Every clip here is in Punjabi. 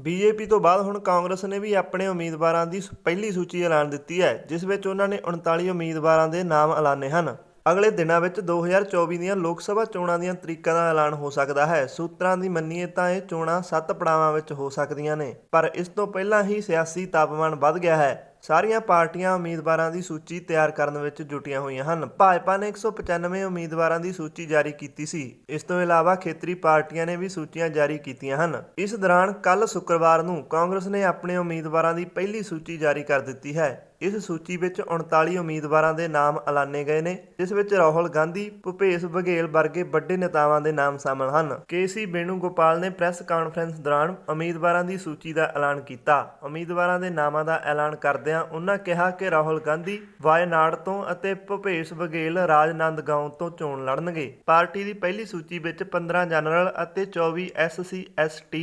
ਬੀਜੇਪੀ ਤੋਂ ਬਾਅਦ ਹੁਣ ਕਾਂਗਰਸ ਨੇ ਵੀ ਆਪਣੇ ਉਮੀਦਵਾਰਾਂ ਦੀ ਸ- ਪਹਿਲੀ ਸੂਚੀ ਐਲਾਨ ਦਿੱਤੀ ਹੈ, ਜਿਸ ਵਿੱਚ ਉਹਨਾਂ ਨੇ 39 ਉਮੀਦਵਾਰਾਂ ਦੇ ਨਾਮ ਐਲਾਨੇ ਹਨ। ਅਗਲੇ ਦਿਨਾਂ ਵਿੱਚ 2024 ਦੀਆਂ ਲੋਕ ਸਭਾ ਚੋਣਾਂ ਦੀਆਂ ਤਰੀਕਾਂ ਦਾ ਐਲਾਨ ਹੋ ਸਕਦਾ ਹੈ। ਸੂਤਰਾਂ ਦੀ ਮੰਨੀਏ ਤਾਂ ਇਹ ਚੋਣਾਂ 7 ਪੜਾਵਾਂ ਵਿੱਚ ਹੋ ਸਕਦੀਆਂ ਨੇ, ਪਰ ਇਸ ਤੋਂ ਪਹਿਲਾਂ ਹੀ ਸਿਆਸੀ ਤਾਪਮਾਨ ਵੱਧ ਗਿਆ ਹੈ। ਸਾਰੀਆਂ ਪਾਰਟੀਆਂ ਉਮੀਦਵਾਰਾਂ ਦੀ ਸੂਚੀ ਤਿਆਰ ਕਰਨ ਵਿੱਚ ਜੁਟੀਆਂ ਹੋਈਆਂ ਹਨ। ਭਾਜਪਾ ਨੇ 195 ਉਮੀਦਵਾਰਾਂ ਦੀ ਸੂਚੀ ਜਾਰੀ ਕੀਤੀ ਸੀ। ਇਸ ਤੋਂ ਇਲਾਵਾ ਖੇਤਰੀ ਪਾਰਟੀਆਂ ਨੇ ਵੀ ਸੂਚੀਆਂ ਜਾਰੀ ਕੀਤੀਆਂ ਹਨ। ਇਸ ਦੌਰਾਨ ਕੱਲ ਸ਼ੁੱਕਰਵਾਰ ਨੂੰ ਕਾਂਗਰਸ ਨੇ ਆਪਣੇ ਉਮੀਦਵਾਰਾਂ ਦੀ ਪਹਿਲੀ ਸੂਚੀ ਜਾਰੀ ਕਰ ਦਿੱਤੀ ਹੈ। ਇਸ ਸੂਚੀ ਵਿੱਚ 39 ਉਮੀਦਵਾਰਾਂ ਦੇ ਨਾਮ ਐਲਾਨੇ ਗਏ ਨੇ, ਜਿਸ ਵਿੱਚ ਰਾਹੁਲ ਗਾਂਧੀ, ਭੁਪੇਸ਼ ਬਘੇਲ ਵਰਗੇ ਵੱਡੇ ਨੇਤਾਵਾਂ ਦੇ ਨਾਮ ਸ਼ਾਮਲ ਹਨ। ਕੇਸੀ ਬੇਣੂਗੋਪਾਲ ਨੇ ਪ੍ਰੈਸ ਕਾਨਫਰੰਸ ਦੌਰਾਨ ਉਮੀਦਵਾਰਾਂ ਦੀ ਸੂਚੀ ਦਾ ਐਲਾਨ ਕੀਤਾ। ਉਮੀਦਵਾਰਾਂ ਦੇ ਨਾਮਾਂ ਦਾ ਐਲਾਨ ਕਰਦੇ ਕਰਦਿਆਂ ਉਹਨਾਂ ਕਿਹਾ ਕਿ ਰਾਹੁਲ ਗਾਂਧੀ ਵਾਇਨਾਡ ਤੋਂ ਅਤੇ ਭੁਪੇਸ਼ ਬਘੇਲ ਰਾਜਨੰਦਗਾਉਂ ਤੋਂ ਚੋਣ ਲੜਨਗੇ। ਪਾਰਟੀ ਦੀ ਪਹਿਲੀ ਸੂਚੀ ਵਿੱਚ 15 ਜਨਰਲ ਅਤੇ 24 ਐਸਸੀ ਐਸਟੀ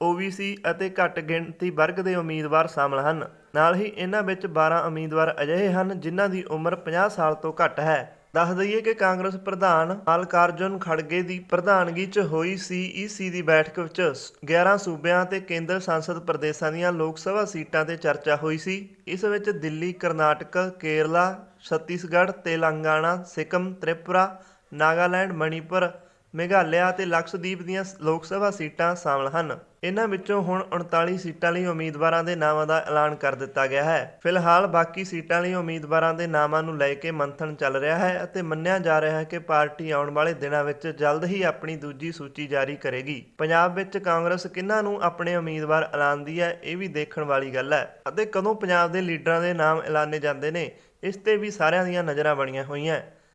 OBC ਅਤੇ ਘੱਟ ਗਿਣਤੀ ਵਰਗ ਦੇ ਉਮੀਦਵਾਰ ਸ਼ਾਮਲ ਹਨ। ਨਾਲ ਹੀ ਇਹਨਾਂ ਵਿੱਚ 12 ਉਮੀਦਵਾਰ ਅਜਿਹੇ ਹਨ ਜਿਨ੍ਹਾਂ ਦੀ ਉਮਰ 50 ਸਾਲ ਤੋਂ ਘੱਟ ਹੈ। ਦੱਸ ਦਈਏ ਕਿ ਕਾਂਗਰਸ ਪ੍ਰਧਾਨ ਮਲਕਾਰਜੁਨ ਖੜਗੇ ਦੀ ਪ੍ਰਧਾਨਗੀ 'ਚ ਹੋਈ ਸੀਈਸੀ ਦੀ ਬੈਠਕ ਵਿੱਚ 11 ਸੂਬਿਆਂ ਤੇ ਕੇਂਦਰ ਸ਼ਾਸਤ ਪ੍ਰਦੇਸ਼ਾਂ ਦੀਆਂ ਲੋਕ ਸਭਾ ਸੀਟਾਂ ਤੇ ਚਰਚਾ ਹੋਈ ਸੀ। ਇਸ ਵਿੱਚ ਦਿੱਲੀ, ਕਰਨਾਟਕ, ਕੇਰਲਾ, ਛੱਤੀਸਗੜ੍ਹ ਤੇਲੰਗਾਨਾ ਸਿੱਕਮ, ਤ੍ਰਿਪੁਰਾ, ਨਾਗਾਲੈਂਡ, ਮਣੀਪੁਰ ਮੇਘਾਲਿਆ ਅਤੇ ਲਕਸ਼ਦੀਪ ਦੀਆਂ ਲੋਕ ਸਭਾ ਸੀਟਾਂ ਸ਼ਾਮਲ ਹਨ। ਇਹਨਾਂ ਵਿੱਚੋਂ ਹੁਣ 39 ਸੀਟਾਂ ਲਈ ਉਮੀਦਵਾਰਾਂ ਦੇ ਨਾਵਾਂ ਦਾ ਐਲਾਨ ਕਰ ਦਿੱਤਾ ਗਿਆ ਹੈ। ਫਿਲਹਾਲ ਬਾਕੀ ਸੀਟਾਂ ਲਈ ਉਮੀਦਵਾਰਾਂ ਦੇ ਨਾਵਾਂ ਨੂੰ ਲੈ ਕੇ ਮੰਥਨ ਚੱਲ ਰਿਹਾ ਹੈ ਅਤੇ ਮੰਨਿਆ ਜਾ ਰਿਹਾ ਹੈ ਕਿ ਪਾਰਟੀ ਆਉਣ ਵਾਲੇ ਦਿਨਾਂ ਵਿੱਚ ਜਲਦ ਹੀ ਆਪਣੀ ਦੂਜੀ ਸੂਚੀ ਜਾਰੀ ਕਰੇਗੀ। ਪੰਜਾਬ ਵਿੱਚ ਕਾਂਗਰਸ ਕਿਹਨਾਂ ਨੂੰ ਆਪਣੇ ਉਮੀਦਵਾਰ ਐਲਾਨਦੀ ਹੈ, ਇਹ ਵੀ ਦੇਖਣ ਵਾਲੀ ਗੱਲ ਹੈ ਅਤੇ ਕਦੋਂ ਪੰਜਾਬ ਦੇ ਲੀਡਰਾਂ ਦੇ ਨਾਮ ਐਲਾਨੇ ਜਾਂਦੇ ਨੇ, ਇਸ ਤੇ ਵੀ ਸਾਰਿਆਂ ਦੀਆਂ ਨਜ਼ਰਾਂ ਬਣੀਆਂ ਹੋਈਆਂ।